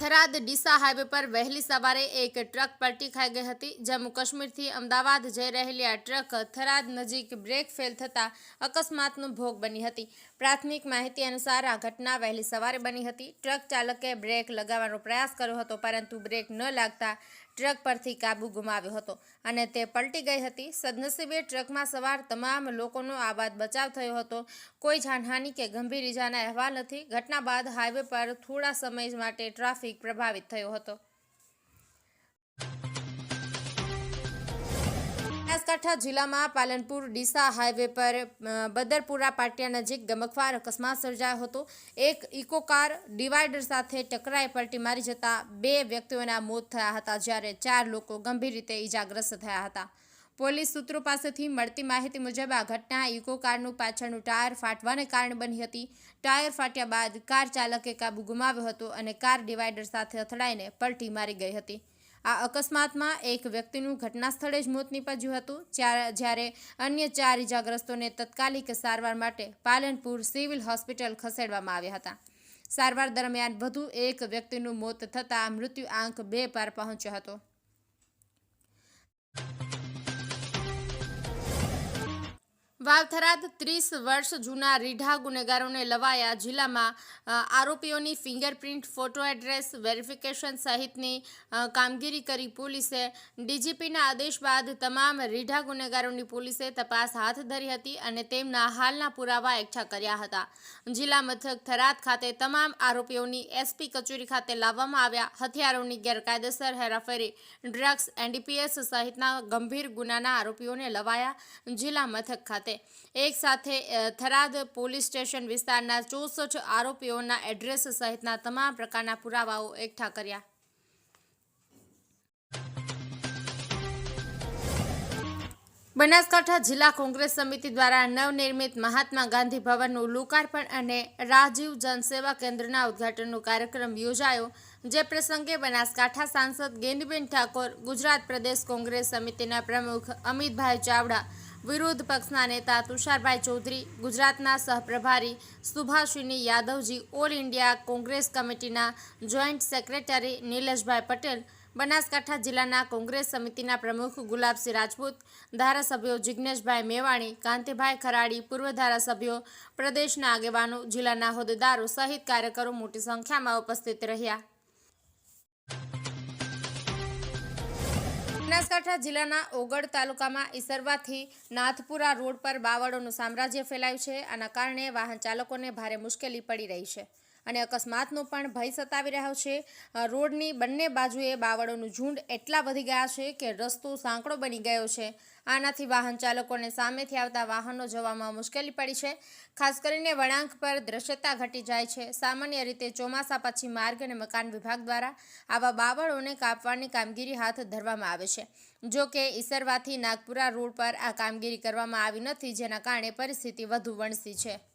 Tharad Deesa highway પર વહેલી સવારે એક ટ્રક પલટી ખાઈ ગઈ હતી. જમ્મુ કાશ્મીરથી અમદાવાદ જઈ રહેલી આ ટ્રક થરાદ નજીક બ્રેક ફેલ થતાં અકસ્માતનો ભોગ બની હતી. પ્રાથમિક માહિતી અનુસાર આ ઘટના વહેલી સવારે બની હતી. ટ્રક ચાલકે બ્રેક લગાવવાનો પ્રયાસ કર્યો હતો, પરંતુ બ્રેક ન લાગતા ટ્રક પરથી કાબુ ગુમાવ્યો હતો અને તે પલટી ગઈ હતી. સદનસીબે ટ્રકમાં સવાર તમામ લોકોનો આ બાદ બચાવ થયો હતો. કોઈ જાનહાનિ કે ગંભીર ઇજાના અહેવાલ નથી. ઘટના બાદ હાઈવે પર થોડા સમય માટે ટ્રાફિક પ્રભાવિત થયો હતો. બનાસકાંઠા જિલ્લામાં પાલનપુર, ડીસા હાઈવે પર બદરપુરા પાટિયા નજીક ગમખવાર અકસ્માત સર્જાયો હતો. એક ઇકો કાર ડિવાઈડર સાથે ટકરાઈ પલટી મારી જતા બે વ્યક્તિઓના મોત થયા હતા, જ્યારે ચાર લોકો ગંભીર રીતે ઈજાગ્રસ્ત થયા હતા. પોલીસ સૂત્રો પાસેથી મળતી માહિતી મુજબ આ ઘટના ઇકો કારનું પાછળનું ટાયર ફાટવાને કારણે બની હતી. ટાયર ફાટ્યા બાદ કાર ચાલકે કાબુ ગુમાવ્યો હતો અને કાર ડિવાઈડર સાથે અથડાઈને પલટી મારી ગઈ હતી. આ અકસ્માતમાં એક વ્યક્તિનું ઘટના સ્થળે જ મોત નીપજ્યું હતું. જ્યારે અન્ય ચાર ઇજાગ્રસ્તોને તત્કાલિક સારવાર માટે પાલનપુર સિવિલ હોસ્પિટલ ખસેડવામાં આવ્યા હતા. સારવાર દરમિયાન વધુ એક વ્યક્તિનું મોત થતાં મૃત્યુ આંક બે પાર પહોંચ્યો હતો. વાવથરાદ ત્રીસ વર્ષ જૂના રીઢા ગુનેગારોને લવાયા. જિલ્લામાં આરોપીઓની ફિંગરપ્રિન્ટ, ફોટો એડ્રેસ, વેરિફિકેશન સહિતની કામગીરી કરી પોલીસે. ડીજીપીના આદેશ બાદ તમામ રીઢા ગુનેગારોની પોલીસે તપાસ હાથ ધરી હતી અને તેમના હાલના પુરાવા એકઠા કર્યા હતા. જિલ્લા મથક થરાદ ખાતે તમામ આરોપીઓની એસપી કચેરી ખાતે લાવવામાં આવ્યા. હથિયારોની ગેરકાયદેસર હેરાફેરી, ડ્રગ્સ, એનડીપીએસ સહિતના ગંભીર ગુનાના આરોપીઓને લવાયા જિલ્લા મથક ખાતે. એક સાથે થરાદ પોલીસ સ્ટેશન વિસ્તારના ચોસઠ આરોપીઓના એડ્રેસ સહિતના તમામ પ્રકારના પુરાવાઓ એકઠા કર્યા. બનાસકાંઠા જિલ્લા કોંગ્રેસ સમિતિ દ્વારા નવનિર્મિત મહાત્મા ગાંધી ભવનનું લોકાર્પણ અને રાજીવ જનસેવા કેન્દ્રના ઉદ્ઘાટનનો કાર્યક્રમ યોજાયો, જે પ્રસંગે બનાસકાંઠા સાંસદ ગેનીબેન ઠાકોર, ગુજરાત પ્રદેશ કોંગ્રેસ સમિતિના પ્રમુખ અમિતભાઈ ચાવડા વિરોધ પક્ષના નેતા તુષારભાઈ ચૌધરી, ગુજરાતના સહપ્રભારી સુભાષિની યાદવજી, ઓલ ઇન્ડિયા કોંગ્રેસ કમિટીના જોઈન્ટ સેક્રેટરી નિલેશભાઈ પટેલ, બનાસકાંઠા જિલ્લાના કોંગ્રેસ સમિતિના પ્રમુખ ગુલાબસિંહ રાજપૂત, ધારાસભ્યો જિજ્ઞેશભાઈ મેવાણી, કાંતિભાઈ ખરાડી, પૂર્વ ધારાસભ્યો, પ્રદેશના આગેવાનો, જિલ્લાના હોદ્દેદારો સહિત કાર્યકરો મોટી સંખ્યામાં ઉપસ્થિત રહ્યા. બનાસકાંઠા જિલ્લાના ઓગળ તાલુકામાં ઈસરવાથી નાથપુરા રોડ પર બાવળોનું સામ્રાજ્ય ફેલાયું છે. આના કારણે વાહન ચાલકોને ભારે મુશ્કેલી પડી રહી છે. અને અકસ્માતનો પણ ભય સતાવી રહ્યો છે. રોડની બંને બાજુએ બાવળોનું ઝુંડ એટલા વધી ગયા છે કે રસ્તો સાંકડો બની ગયો છે. આનાથી વાહન ચાલકોને સામેથી આવતા વાહનો જવામાં મુશ્કેલી પડી છે. ખાસ કરીને વળાંક પર દ્રશ્યતા ઘટી જાય છે. સામાન્ય રીતે ચોમાસા પછી માર્ગ અને મકાન વિભાગ દ્વારા આવા બાવળોને કાપવાની કામગીરી હાથ ધરવામાં આવે છે. જો કે ઈસરવાથી નાગપુરા રોડ પર આ કામગીરી કરવામાં આવી નથી, જેના કારણે પરિસ્થિતિ વધુ વણસી છે.